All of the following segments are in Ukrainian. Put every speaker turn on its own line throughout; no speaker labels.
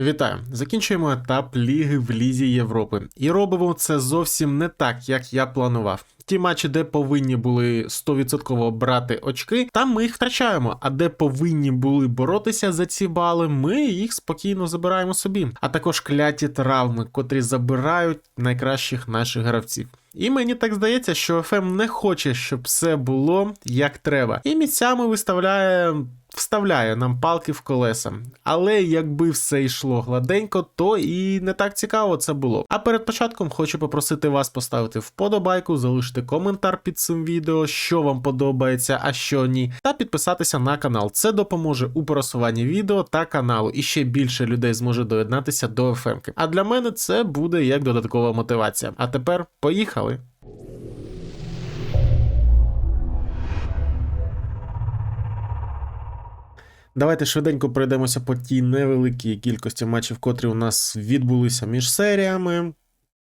Вітаю! Закінчуємо етап Ліги в Лізі Європи. І робимо це зовсім не так, як я планував. Ті матчі, де повинні були 100% брати очки, там ми їх втрачаємо. А де повинні були боротися за ці бали, ми їх спокійно забираємо собі. А також кляті травми, котрі забирають найкращих наших гравців. І мені так здається, що ФМ не хоче, щоб все було як треба. І місцями виставляє. Вставляє нам палки в колеса. Але якби все йшло гладенько, то і не так цікаво це було. А перед початком хочу попросити вас поставити вподобайку, залишити коментар під цим відео, що вам подобається, а що ні, та підписатися на канал. Це допоможе у просуванні відео та каналу, і ще більше людей зможе доєднатися до ФМки. А для мене це буде як додаткова мотивація. А тепер поїхали! Давайте швиденько пройдемося по тій невеликій кількості матчів, котрі у нас відбулися між серіями.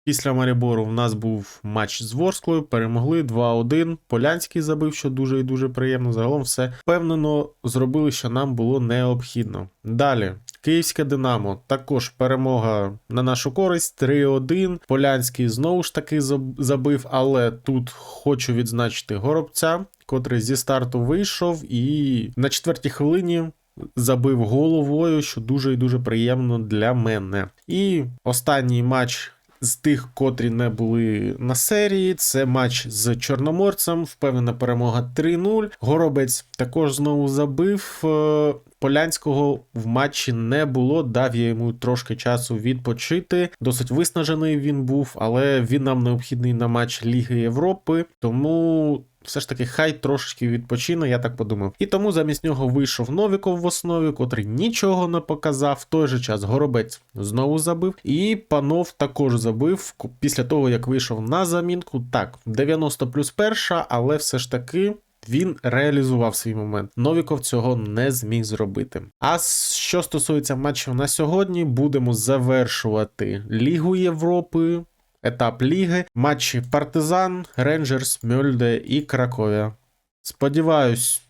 Після Марібору в нас був матч з Ворсклою, перемогли 2-1. Полянський забив, що дуже і дуже приємно. Загалом все впевнено зробили, що нам було необхідно. Далі. Київське Динамо також перемога на нашу користь 3-1. Полянський знову ж таки забив, але тут хочу відзначити горобця, котрий зі старту вийшов і на четвертій хвилині забив головою, що дуже і дуже приємно для мене. І останній матч. З тих, котрі не були на серії, це матч з Чорноморцем. Впевнена перемога 3-0. Горобець також знову забив. Е, Полянського в матчі не було. Дав я йому трошки часу відпочити. Досить виснажений він був, але він нам необхідний на матч Ліги Європи. Тому все ж таки хай трошечки відпочине, я так подумав. І тому замість нього вийшов Новіков в основі, котрий нічого не показав. В той же час Горобець знову забив. І панов також забив після того, як вийшов на замінку. Так, 90 плюс перша, але все ж таки. Він реалізував свій момент. Новіков цього не зміг зробити. А що стосується матчів на сьогодні, будемо завершувати Лігу Європи, етап ліги, матчі Партизан, Рейнджерс, Мьольде і Краковія. Сподіваюсь,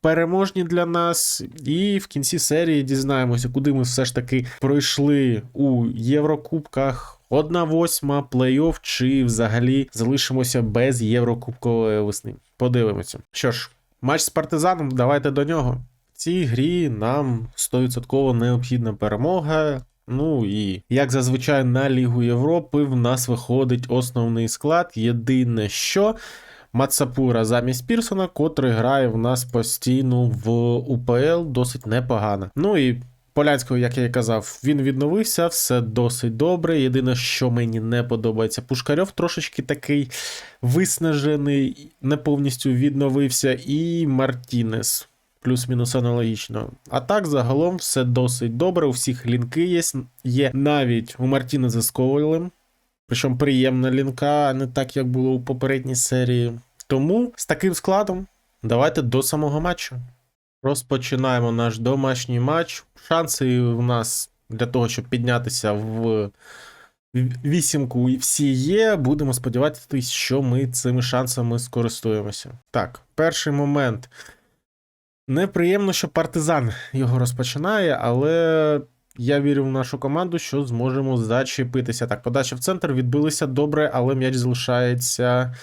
переможні для нас, і в кінці серії дізнаємося, куди ми все ж таки пройшли у Єврокубках. Одна восьма, плей-офф, чи взагалі залишимося без Єврокубкової весни. Подивимося. Що ж, матч з партизаном, давайте до нього. В цій грі нам 100% необхідна перемога. Ну і як зазвичай на Лігу Європи в нас виходить основний склад. Єдине, що Мацапура замість Пірсона, котрий грає в нас постійно в УПЛ, досить непогано. Ну і Полянського, як я і казав, він відновився, все досить добре. Єдине, що мені не подобається, Пушкарьов трошечки такий виснажений, не повністю відновився, і Мартінес. Плюс-мінус аналогічно. А так, загалом, все досить добре. У всіх лінки є. Є навіть у Мартінеза з Ковалем. Причому приємна лінка, а не так, як було у попередній серії. Тому з таким складом давайте до самого матчу. Розпочинаємо наш домашній матч. Шанси у нас для того, щоб піднятися в вісімку всі є. Будемо сподіватися, що ми цими шансами скористуємося. Так, перший момент. Неприємно, що партизан його розпочинає, але я вірю в нашу команду, що зможемо зачепитися. Так, подача в центр відбилися добре, але м'яч залишається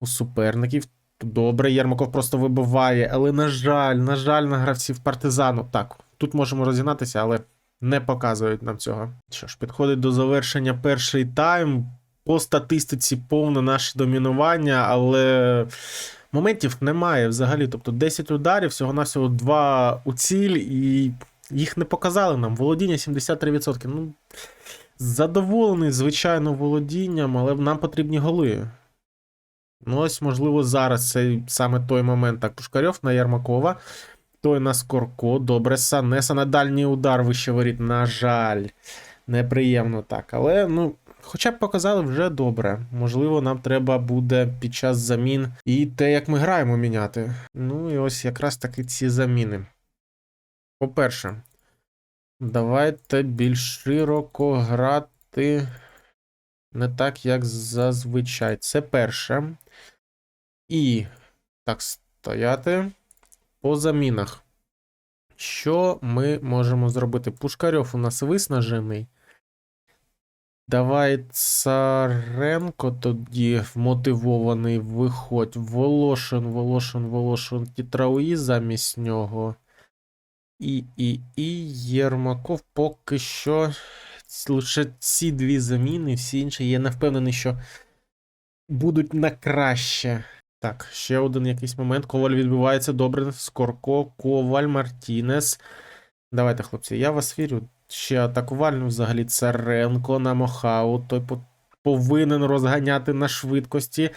у суперників. Добре, Єрмаков просто вибиває, але на жаль, на жаль, на гравців партизану. Так, тут можемо розігнатися, але не показують нам цього. Що ж, підходить до завершення перший тайм. По статистиці повне наше домінування, але моментів немає взагалі. Тобто 10 ударів, всього-навсього 2 у ціль, і їх не показали нам. Володіння 73%. Ну, задоволений, звичайно, володінням, але нам потрібні голи. Ну, ось, можливо, зараз це саме той момент. Так, Пушкарьов на Ярмакова. Той на Скорко. Добре, Санеса на дальній удар вище воріт. На жаль, неприємно так. Але, ну, хоча б показали вже добре. Можливо, нам треба буде під час замін і те, як ми граємо, міняти. Ну, і ось якраз таки ці заміни. По-перше, давайте більш широко грати. Не так, як зазвичай. Це перше. І так, стояти по замінах. Що ми можемо зробити? Пушкарьов у нас виснажений. Давай Царенко тоді вмотивований виходь. Волошин, Волошин, Волошин, Тітрауї замість нього. І, і, і Єрмаков поки що. Лише ці дві заміни, всі інші. Я не впевнений, що будуть на краще. Так, ще один якийсь момент. Коваль відбивається добре. Скорко, Коваль, Мартінес. Давайте, хлопці, я вас вірю. Ще атакувальний взагалі Царенко на Мохау. Той по- повинен розганяти на швидкості.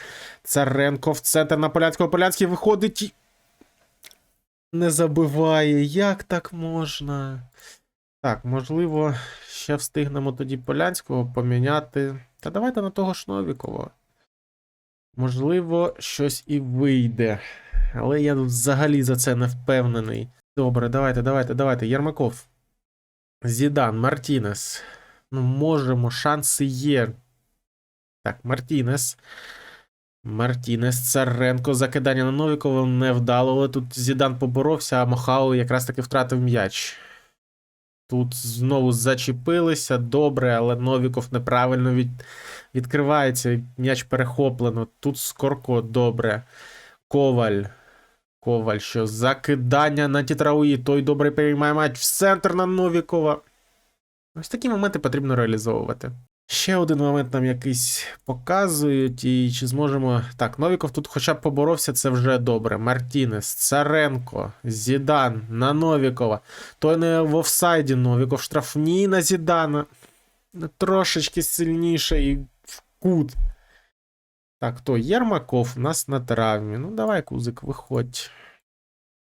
Царенко в центр на Полянського. Полянський виходить і. Не забиває. Як так можна? Так, можливо, ще встигнемо тоді Полянського поміняти. Та давайте на того ж Новікова. Можливо, щось і вийде. Але я взагалі за це не впевнений. Добре, давайте, давайте, давайте. Єрмаков. Зідан, Мартінес. Ну, можемо, шанси є. Так, Мартінес. Мартінес, Царенко, закидання на Новікова невдало, але тут Зідан поборовся, а Мохау якраз таки втратив м'яч. Тут знову зачепилися, добре, але Новіков неправильно від... відкривається, м'яч перехоплено. Тут Скорко добре. Коваль. Коваль, що закидання на Тітрауї. Той добре переймає матч в центр на Новікова. Ось такі моменти потрібно реалізовувати. Ще один момент нам якийсь показують, і чи зможемо. Так, Новіков тут хоча б поборовся, це вже добре. Мартінес, Царенко, Зідан на Новікова. Той не в офсайді Новіков, штрафні на Зідана. Трошечки сильніше і в кут. Так, то Єрмаков у нас на травмі. Ну, давай, Кузик, виходь.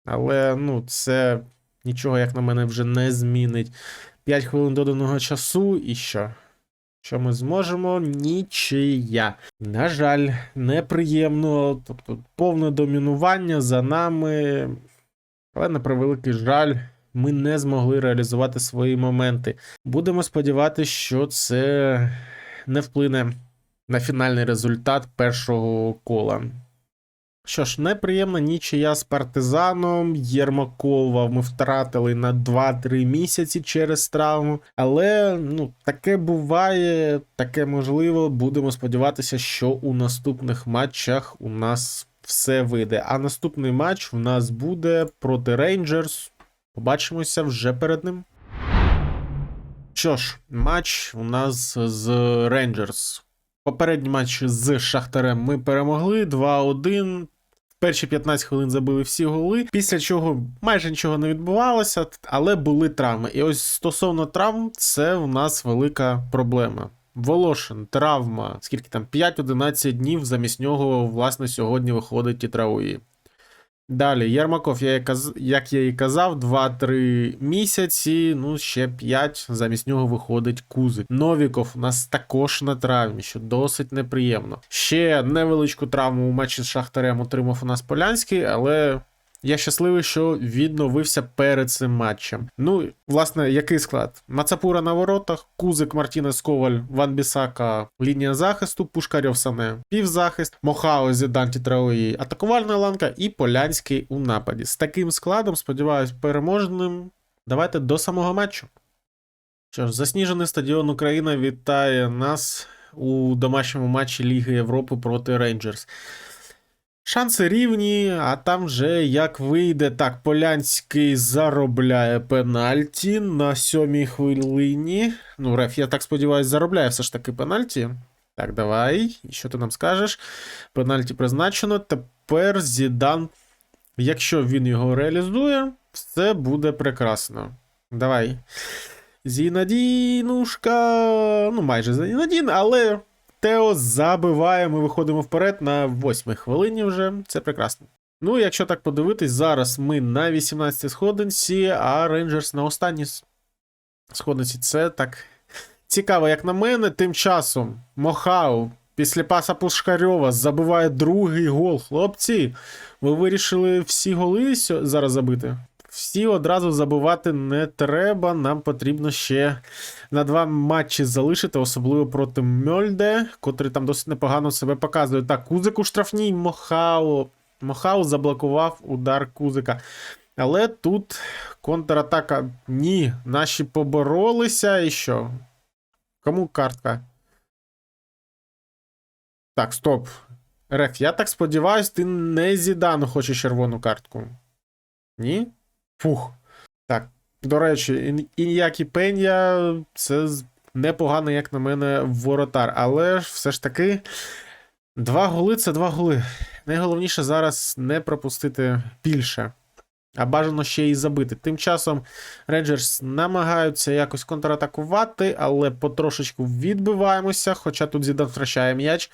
Але, ну, це нічого, як на мене, вже не змінить. 5 хвилин доданого часу, і що? Що ми зможемо? Нічия. На жаль, неприємно. Тобто повне домінування за нами. Але на превеликий жаль, ми не змогли реалізувати свої моменти. Будемо сподіватися, що це не вплине на фінальний результат першого кола. Що ж, неприємна нічия з партизаном. Єрмакова ми втратили на 2-3 місяці через травму. Але ну, таке буває, таке можливо. Будемо сподіватися, що у наступних матчах у нас все вийде. А наступний матч у нас буде проти Рейнджерс. Побачимося вже перед ним. Що ж, матч у нас з Рейнджерс. Попередній матч з Шахтарем ми перемогли 2-1. В перші 15 хвилин забили всі голи, після чого майже нічого не відбувалося, але були травми. І ось стосовно травм, це в нас велика проблема. Волошин, травма, скільки там 5-11 днів, замість нього, власне, сьогодні виходить Тітрауї. Далі, Єрмаков, я, як я і казав, 2-3 місяці, ну ще 5, замість нього виходить Кузик. Новіков у нас також на травмі, що досить неприємно. Ще невеличку травму у матчі з Шахтарем отримав у нас Полянський, але я щасливий, що відновився перед цим матчем. Ну, власне, який склад? Мацапура на воротах, Кузик, Мартінес, Коваль, Ван Бісака, лінія захисту, Пушкарьов саме півзахист, Мохао, Зідан, Тітраої, атакувальна ланка і Полянський у нападі. З таким складом, сподіваюсь, переможним. Давайте до самого матчу. Що ж, засніжений стадіон Україна вітає нас у домашньому матчі Ліги Європи проти Рейнджерс. Шанси рівні, а там вже як вийде. Так, Полянський заробляє пенальті на сьомій хвилині. Ну, Реф, я так сподіваюся, заробляє все ж таки пенальті. Так, давай. І що ти нам скажеш? Пенальті призначено. Тепер Зідан, якщо він його реалізує, все буде прекрасно. Давай. Зінадінушка. Ну, майже Зінадін, але Тео забиває. Ми виходимо вперед на восьмій хвилині вже. Це прекрасно. Ну, якщо так подивитись, зараз ми на 18 сходинці, а Рейнджерс на останній сходинці. Це так цікаво, як на мене. Тим часом Мохау після паса Пушкарьова забиває другий гол. Хлопці, ви вирішили всі голи зараз забити? Всі одразу забивати не треба. Нам потрібно ще на два матчі залишити, особливо проти Мьольде, котрий там досить непогано себе показує. Так, Кузик у штрафній Мохао. Мохао заблокував удар Кузика. Але тут контратака. Ні, наші поборолися і що? Кому картка? Так, стоп. Реф, я так сподіваюсь, ти не Зідану хочеш червону картку. Ні? Фух. Так, до речі, Ін'які Пен'я це непогано, як на мене, воротар. Але ж все ж таки, два голи це два голи. Найголовніше зараз не пропустити більше. А бажано ще й забити. Тим часом Рейнджерс намагаються якось контратакувати, але потрошечку відбиваємося. Хоча тут Зідан втрачає м'яч.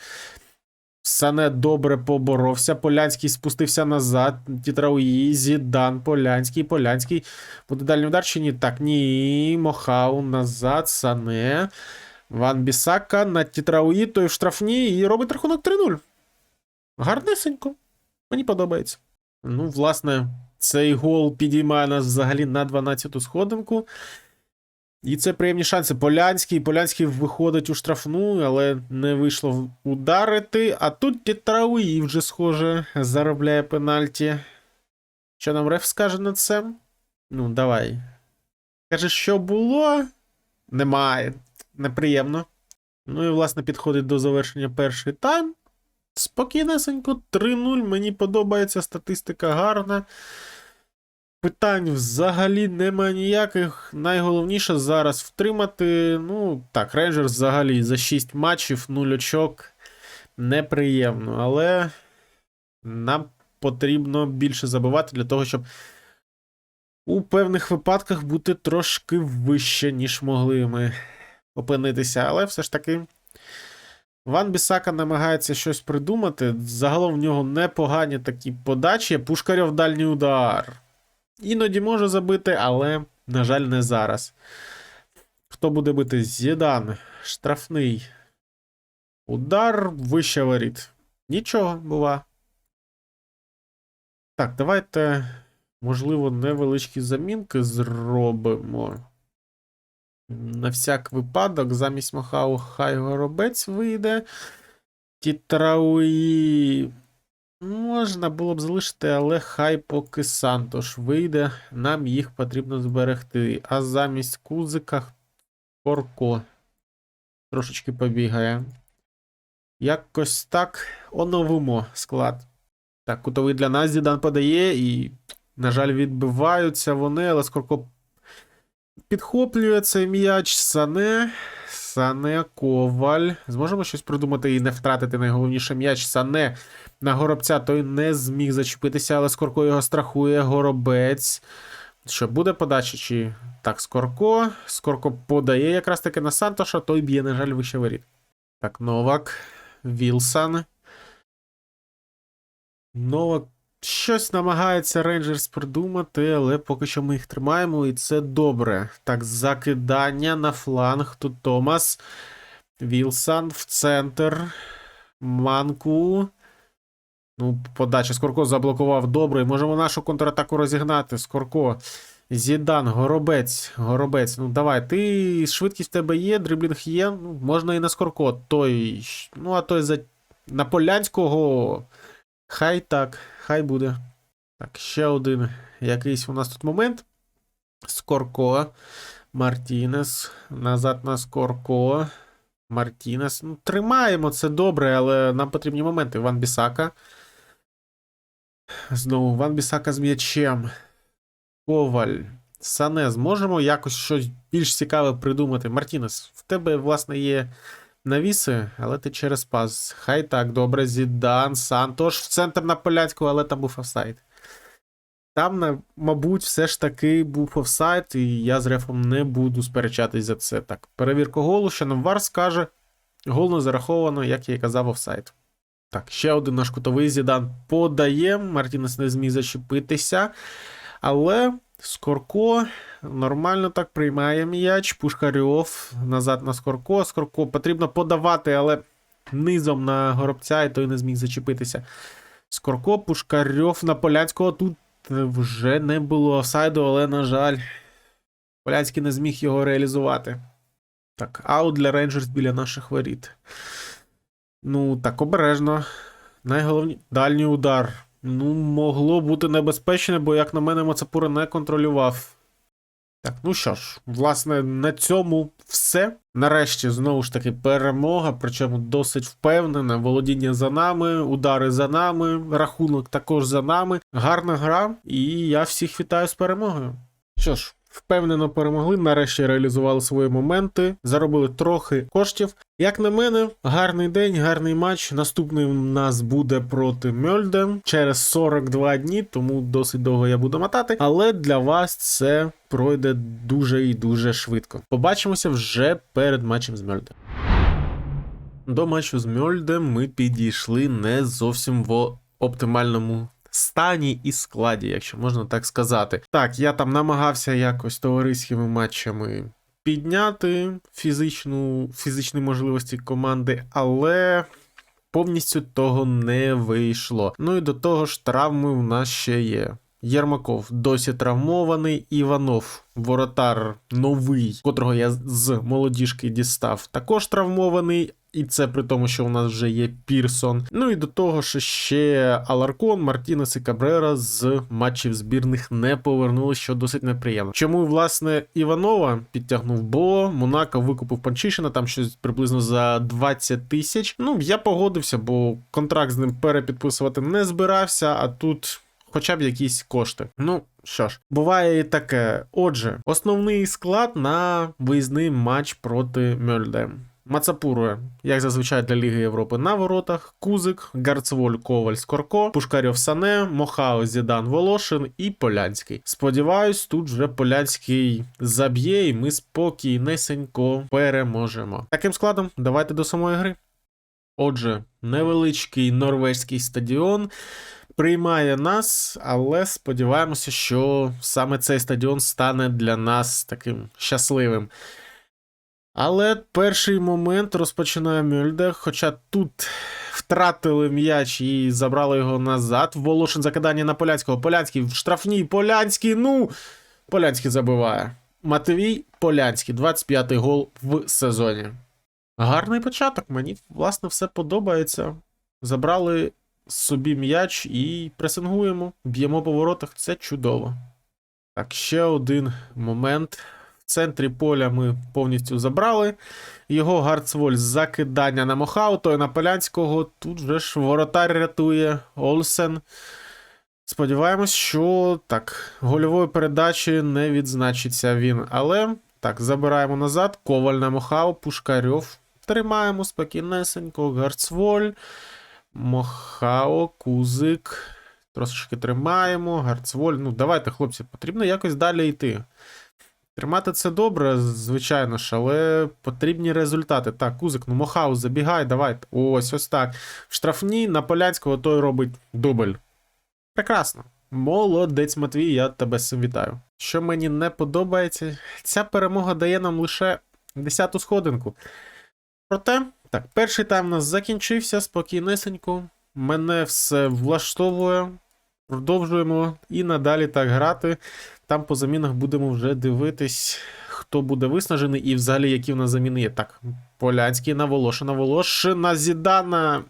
Сане добре поборовся. Полянський спустився назад. Тітрауї, Зідан, Полянський, Полянський. Буде дальній удар чи ні? Так, ні. Мохау назад. Сане. Ван Бісака на Тітрауї, той в штрафні і робить рахунок 3-0. Гарнесенько. Мені подобається. Ну, власне, цей гол підіймає нас взагалі на 12-ту сходинку. І це приємні шанси. Полянський. Полянський виходить у штрафну, але не вийшло ударити. А тут Тітрауї вже, схоже, заробляє пенальті. Що нам реф скаже на це? Ну, давай. Каже, що було? Немає. Неприємно. Ну і, власне, підходить до завершення перший тайм. Спокійнесенько, 3-0. Мені подобається, статистика гарна. Питань взагалі немає ніяких. Найголовніше зараз втримати. Ну, так, Рейнджер взагалі за 6 матчів, 0 очок. Неприємно, але нам потрібно більше забивати для того, щоб у певних випадках бути трошки вище, ніж могли ми опинитися. Але все ж таки. Ван Бісака намагається щось придумати. Загалом в нього непогані такі подачі. Пушкарьов дальній удар. Іноді може забити, але, на жаль, не зараз. Хто буде бити? Зідан. Штрафний. Удар вище воріт. Нічого, бува. Так, давайте, можливо, невеличкі замінки зробимо. На всяк випадок, замість Махау хай горобець вийде. Тітрауї можна було б залишити, але хай поки Сантош вийде. Нам їх потрібно зберегти. А замість Кузика Корко трошечки побігає. Якось так оновимо склад. Так, кутовий для нас Зідан подає і, на жаль, відбиваються вони, але Скорко підхоплює цей м'яч. Сане. Сане Коваль. Зможемо щось придумати і не втратити найголовніше м'яч. Сане на горобця той не зміг зачепитися, але Скорко його страхує. Горобець. Що буде подача? Чи так, Скорко. Скорко подає якраз таки на Сантоша, той б'є, на жаль, вище воріт. Так, Новак. Вілсан. Новак щось намагається Рейнджерс придумати, але поки що ми їх тримаємо, і це добре. Так, закидання на фланг. Тут Томас. Вілсан в центр. Манку. Ну, подача. Скорко заблокував добре. Можемо нашу контратаку розігнати. Скорко. Зідан, горобець, горобець. Ну давай, ти швидкість в тебе є, дриблінг є. Ну, можна і на Скорко. Той. Ну, а той за. На Полянського. Хай так, хай буде. Так, ще один якийсь у нас тут момент. Скорко. Мартінес. Назад на Скорко. Мартінес. Ну, тримаємо це добре, але нам потрібні моменти. Ван Бісака. Знову Ван Бісака з м'ячем. Коваль. Сане, зможемо якось щось більш цікаве придумати. Мартінес, в тебе, власне, є навіси, але ти через пас. Хай так, добре, Зідан, Сантош в центр на Полянського, але там був офсайд. Там, мабуть, все ж таки був офсайд, і я з рефом не буду сперечатись за це. Так, перевірка голу, що нам Вар скаже. Гол не зараховано, як я і казав, офсайд. Так, ще один наш кутовий Зідан подає. Мартінес не зміг зачепитися. Але Скорко нормально так приймає м'яч. Пушкарьов назад на Скорко. Скорко потрібно подавати, але низом на горобця, і той не зміг зачепитися. Скорко, Пушкарьов на Полянського. Тут вже не було офсайду, але, на жаль, Полянський не зміг його реалізувати. Так, аут для Рейнджерс біля наших воріт. Ну, так, обережно. Найголовніше. Дальній удар. Ну, могло бути небезпечне, бо, як на мене, Мацапура не контролював. Так, ну що ж, власне, на цьому все. Нарешті, знову ж таки, перемога, причому досить впевнена. Володіння за нами, удари за нами, рахунок також за нами. Гарна гра, і я всіх вітаю з перемогою. Що ж, впевнено перемогли, нарешті реалізували свої моменти, заробили трохи коштів. Як на мене, гарний день, гарний матч. Наступний у нас буде проти Мьольде через 42 дні, тому досить довго я буду мотати. Але для вас це пройде дуже і дуже швидко. Побачимося вже перед матчем з Мьольде. До матчу з Мьольдем ми підійшли не зовсім в оптимальному стані і складі, якщо можна так сказати. Так, я там намагався якось товариськими матчами підняти фізичну, фізичні можливості команди, але повністю того не вийшло. Ну і до того ж, травми в нас ще є. Єрмаков досі травмований. Іванов, воротар новий, котрого я з молодіжки дістав, також травмований. І це при тому, що у нас вже є Пірсон. Ну і до того ж ще Аларкон, Мартінес і Кабрера з матчів збірних не повернули, що досить неприємно. Чому власне Іванова підтягнув? Бо Монако викупив Панчишина, там щось приблизно за 20 тисяч. Ну я погодився, бо контракт з ним перепідписувати не збирався, а тут. Хоча б якісь кошти. Ну що ж, буває і таке. Отже, основний склад на виїзний матч проти Мьольде. Мацапурує, як зазвичай для Ліги Європи на воротах, Кузик, Гарцволь, Коваль, Скорко, Пушкарьов Сане, Мохао, Зідан Волошин і Полянський. Сподіваюсь, тут вже Полянський заб'є, і ми спокійнесенько переможемо. Таким складом, давайте до самої гри. Отже, невеличкий норвезький стадіон приймає нас, але сподіваємося, що саме цей стадіон стане для нас таким щасливим. Але перший момент розпочинає Мюльде, хоча тут втратили м'яч і забрали його назад. Волошин закидання на Полянського. Полянський в штрафній. Полянський, ну. Полянський забиває. Матвій Полянський, 25-й гол в сезоні. Гарний початок. Мені, власне, все подобається. Забрали собі м'яч і пресингуємо. Б'ємо по воротах. Це чудово. Так, ще один момент. Центрі поля ми повністю забрали. Його Гарцволь закидання на Мохау, той на Полянського. Тут вже ж воротар рятує Олсен. Сподіваємось, що так, гольової передачі не відзначиться він. Але так, забираємо назад. Коваль на Мохау, Пушкарьов. Тримаємо спокійнесенько, Гарцволь, Мохао, Кузик. Трошечки тримаємо, Гарцволь. Ну, давайте, хлопці, потрібно якось далі йти. Тримати це добре, звичайно ж, але потрібні результати. Так, Кузик, ну Мохаус, забігай, давай. Ось ось так. В штрафній на Полянського той робить дубль. Прекрасно. Молодець, Матвій, я тебе з вітаю. Що мені не подобається, ця перемога дає нам лише 10-ту сходинку. Проте, так, перший тайм у нас закінчився спокійнесенько. Мене все влаштовує. Продовжуємо і надалі так грати. Там по замінах будемо вже дивитись, хто буде виснажений і взагалі які в нас заміни є. Так, Полянський на Волошина, Волошина, Зідана.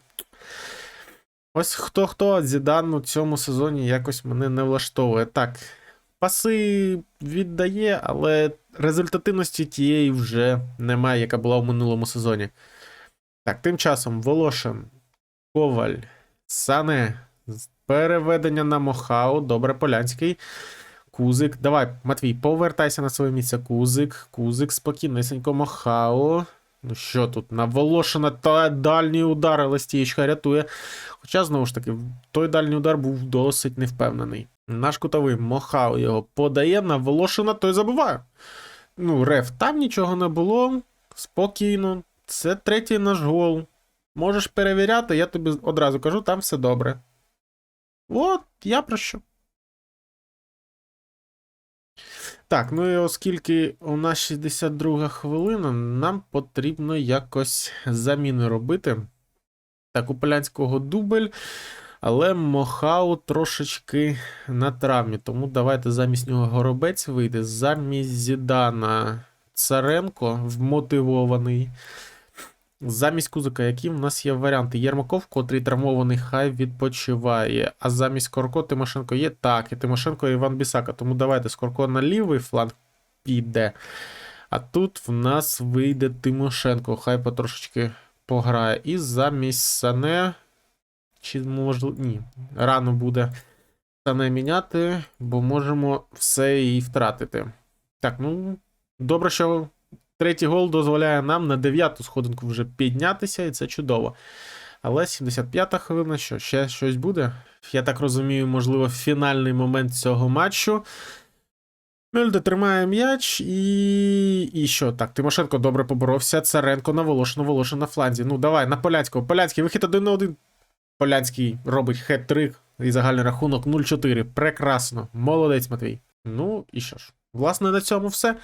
Ось хто хто Зідан у цьому сезоні якось мене не влаштовує. Так, паси віддає, але результативності тієї вже немає, яка була в минулому сезоні. Так, тим часом Волошин, Коваль, Сане. Переведення на Мохау. Добре, Полянський. Кузик. Давай, Матвій, повертайся на своє місце. Кузик, Кузик, спокійнесенько, Мохао. Ну що тут? Наволошена та дальній удар, але рятує. Хоча, знову ж таки, той дальній удар був досить невпевнений. Наш кутовий Мохао його подає, наволошена, той забиває. Ну, Реф, там нічого не було. Спокійно. Це третій наш гол. Можеш перевіряти, я тобі одразу кажу, там все добре. От, я про що. Так, ну і оскільки у нас 62 хвилина, нам потрібно якось заміни робити. Так, у Полянського дубль, але Мохау трошечки на травмі. Тому давайте замість нього горобець вийде. Замість Зідана Царенко вмотивований. Замість Кузика, які в нас є варіанти? Єрмаков, котрий травмований, хай відпочиває. А замість Корко Тимошенко є так. І Тимошенко і Іван Бісака. Тому давайте Скорко на лівий фланг піде. А тут в нас вийде Тимошенко. Хай потрошечки пограє. І замість Сане. Чи можливо. Ні. Рано буде Сане міняти, бо можемо все і втратити. Так, ну. Добре, що третій гол дозволяє нам на дев'яту сходинку вже піднятися, і це чудово. Але 75-та хвилина, що ще щось буде? Я так розумію, можливо, фінальний момент цього матчу. Мельде тримає м'яч і. І що? Так, Тимошенко добре поборовся. Царенко на Волошину, Волошин на фланзі. Ну, давай, на Поляцького. Поляцький, вихід один на один. Полянський робить хет-трик і загальний рахунок 0-4. Прекрасно. Молодець, Матвій. Ну і що ж, власне, на цьому все.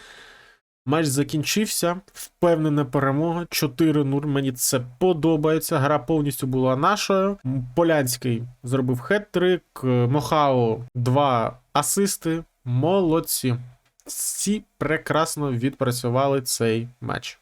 Матч закінчився. Впевнена перемога. 4-0. Мені це подобається. Гра повністю була нашою. Полянський зробив хет-трик. Мохао два асисти. Молодці. Всі прекрасно відпрацювали цей матч.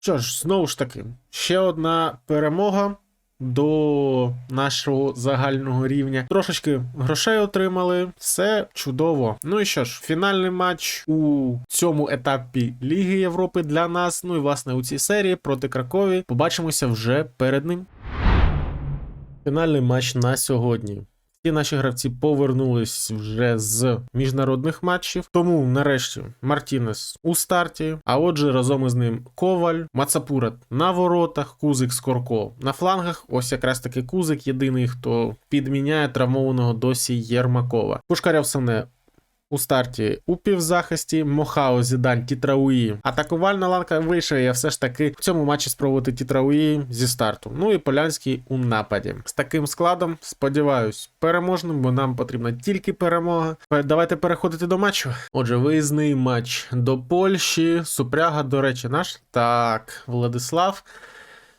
Що ж, знову ж таки, ще одна перемога до нашого загального рівня. Трошечки грошей отримали, все чудово. Ну і що ж, фінальний матч у цьому етапі Ліги Європи для нас. Ну і власне у цій серії проти Кракові. Побачимося вже перед ним. Фінальний матч на сьогодні. Всі наші гравці повернулись вже з міжнародних матчів. Тому нарешті Мартінес у старті. А отже, разом із ним Коваль, Мацапурат на воротах, Кузик Скорко на флангах. Ось якраз таки Кузик, єдиний, хто підміняє травмованого досі Єрмакова. Пушкарєв Сане у старті у півзахисті, Мохао, Зідан, Тітрауї. Атакувальна ланка вирішує все ж таки в цьому матчі спробувати Тітрауї зі старту. Ну і Полянський у нападі. З таким складом, сподіваюсь, переможним, бо нам потрібна тільки перемога. Давайте переходити до матчу. Отже, виїзний матч до Польщі. Супряга, до речі, наш. Так, Владислав.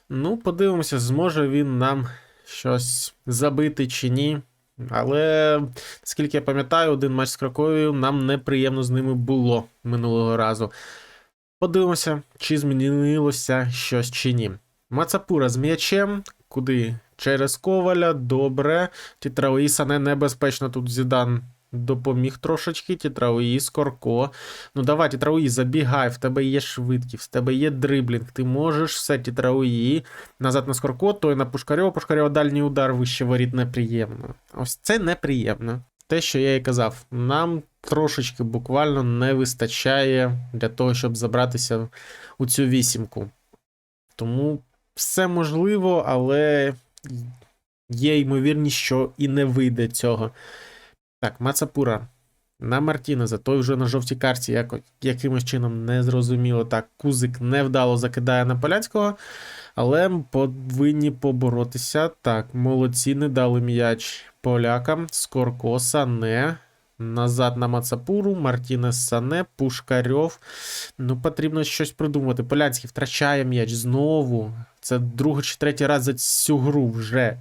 Ну, подивимося, зможе він нам щось забити чи ні. Але скільки я пам'ятаю, один матч з Краковією нам неприємно з ними було минулого разу. Подивимося, чи змінилося щось чи ні. Мацапура з м'ячем. Куди? Через Коваля, добре. Тітрауїса не небезпечно тут Зідан допоміг трошечки. Тітраої Скорко. Ну давай, Тітраої, забігай, в тебе є швидкість, в тебе є дриблінг, ти можеш все, Тітраої. Назад на Скорко, той на Пушкарьова, Пушкарьова дальній удар вище воріт неприємно. Ось це неприємно. Те, що я і казав, нам трошечки буквально не вистачає для того, щоб забратися у цю вісімку. Тому все можливо, але є ймовірність, що і не вийде цього. Так, Мацапура. На Мартінеза, той вже на жовтій карті яко, якимось чином не зрозуміло. Так, Кузик невдало закидає на Полянського, але повинні поборотися. Так, молодці, не дали м'яч полякам. Скорко, Сане. Назад на Мацапуру, Мартінес Сане, Пушкарьов. Ну, потрібно щось придумати. Полянський втрачає м'яч знову. Це другий чи третій раз за цю гру вже.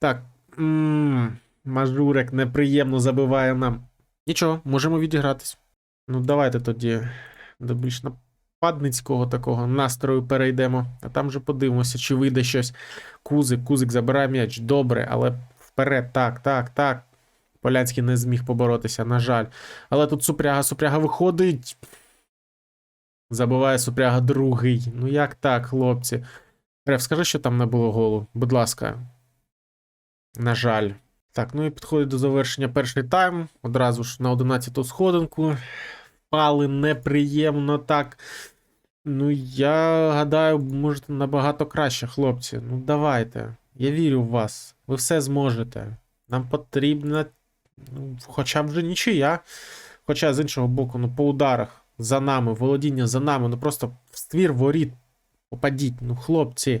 Так. м Мажурик неприємно забиває нам. Нічого, можемо відігратись. Ну, давайте тоді до більш нападницького такого настрою перейдемо. А там вже подивимося, чи вийде щось. Кузик, Кузик забирає м'яч. Добре, але вперед, так, так, так. Полянський не зміг поборотися, на жаль. Але тут Супряга, Супряга виходить. Забиває Супряга другий. Ну як так, хлопці? Реф, скажи, що там не було голу. Будь ласка. На жаль. Так, ну і підходить до завершення перший тайм. Одразу ж на 11-ту сходинку. Пали неприємно так. Ну, я гадаю, можете набагато краще, хлопці. Ну, давайте. Я вірю в вас. Ви все зможете. Нам потрібна. Ну, хоча б вже нічия. Хоча з іншого боку, ну, по ударах за нами, володіння за нами, ну просто в ствір воріт. Попадіть, ну, хлопці.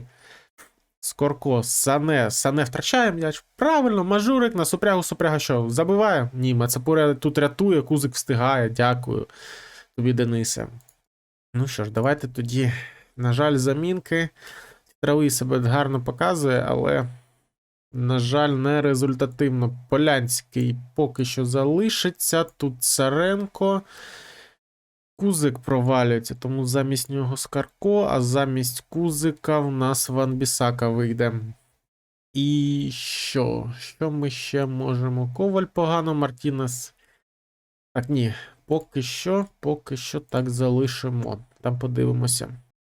Скорко, Сане, Сане втрачає м'яч. Правильно, мажурик на супрягу, супряга що? Забиває? Ні, Мацапура тут рятує, Кузик встигає. Дякую тобі, Денисе. Ну що ж, давайте тоді, на жаль, замінки. Травий себе гарно показує, але, на жаль, не результативно. Полянський поки що залишиться. Тут Царенко. Кузик провалюється, тому замість нього Скарко, а замість Кузика в нас Ван Бісака вийде. І що? Що ми ще можемо? Коваль погано, Мартінес. Так, ні. Поки що, поки що так залишимо. Там подивимося.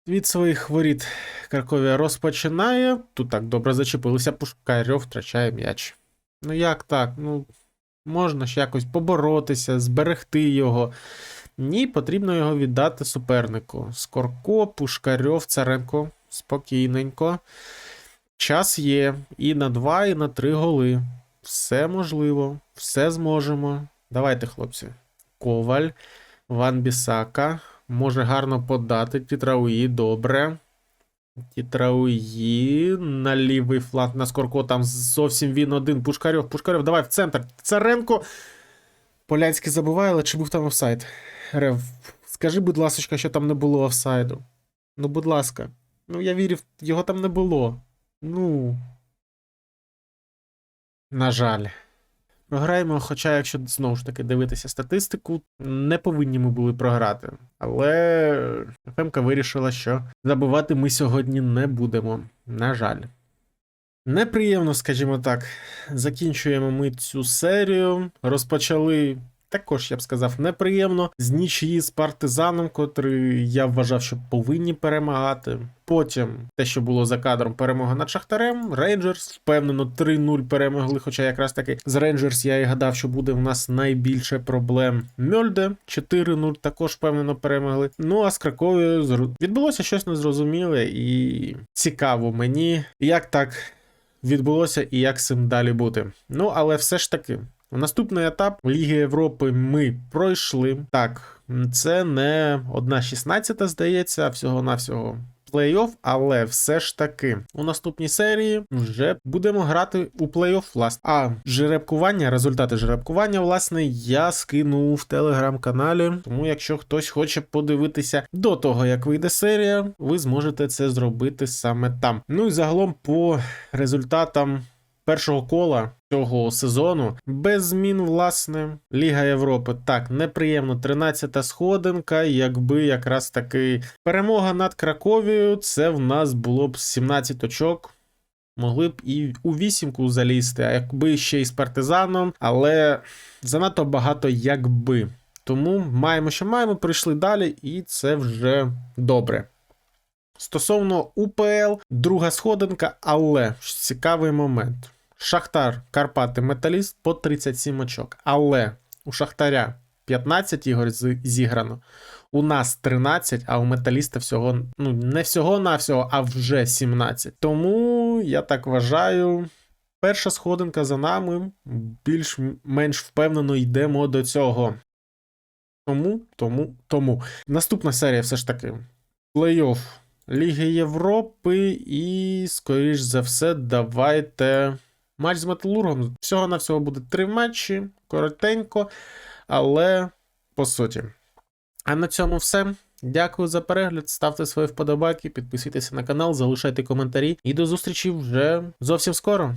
Від своїх воріт Карковія розпочинає. Тут так добре зачепилися. Пушкарьов втрачає м'яч. Ну як так? Ну, можна ж якось поборотися, зберегти його. Ні, потрібно його віддати супернику. Скорко, Пушкарьов, Царенко. Спокійненько. Час є. І на два, і на три голи. Все можливо, все зможемо. Давайте, хлопці. Коваль, Ван Бісака. Може гарно подати. Тітрауї, добре. Тітрауї на лівий фланг на Скорко. Там зовсім він один. Пушкарьов, Пушкарьов, давай в центр. Царенко. Полянський забуває, але чи був там офсайд? Скажи, будь ласка, що там не було офсайду. Ну, будь ласка. Ну, я вірив, його там не було. Ну. На жаль. Програємо, хоча, якщо знову ж таки дивитися статистику, не повинні ми були програти. Але ФМК вирішила, що забувати ми сьогодні не будемо. На жаль. Неприємно, скажімо так. Закінчуємо ми цю серію. Розпочали. Також, я б сказав, неприємно з нічиї з партизаном, котрий я вважав, що повинні перемагати. Потім те, що було за кадром, перемога над Шахтарем. Рейнджерс впевнено 3-0 перемогли. Хоча якраз таки з Рейнджерс я і гадав, що буде в нас найбільше проблем. Мьольде 4-0 також впевнено перемогли. Ну а з Краковою відбулося щось незрозуміле і цікаво мені, як так відбулося і як з цим далі бути. Ну але все ж таки. Наступний етап Ліги Європи ми пройшли. Так, це не 1-16, здається, всього-навсього плей-офф, але все ж таки у наступній серії вже будемо грати у плей-офф, власне. А жеребкування, результати жеребкування, власне, я скинув в телеграм-каналі. Тому, якщо хтось хоче подивитися до того, як вийде серія, ви зможете це зробити саме там. Ну і загалом по результатам першого кола цього сезону. Без змін, власне, Ліга Європи. Так, неприємно. 13-та сходинка. Якби якраз таки перемога над Краковією, це в нас було б 17 очок. Могли б і у вісімку залізти, а якби ще й з партизаном, але занадто багато якби. Тому маємо, що маємо, прийшли далі, і це вже добре. Стосовно УПЛ, друга сходинка, але цікавий момент. Шахтар, Карпати, Металіст по 37 очок. Але у Шахтаря 15 ігор зіграно. У нас 13, а у металіста всього, ну не всього-навсього, а вже 17. Тому я так вважаю. Перша сходинка за нами. Більш-менш впевнено йдемо до цього. Тому, тому, тому. Наступна серія все ж таки. Плей-офф Ліги Європи і, скоріш за все, давайте. Матч з Металургом. Всього на всього буде три матчі, коротенько, але по суті. А на цьому все. Дякую за перегляд. Ставте свої вподобайки, підписуйтесь на канал, залишайте коментарі. І до зустрічі вже зовсім скоро.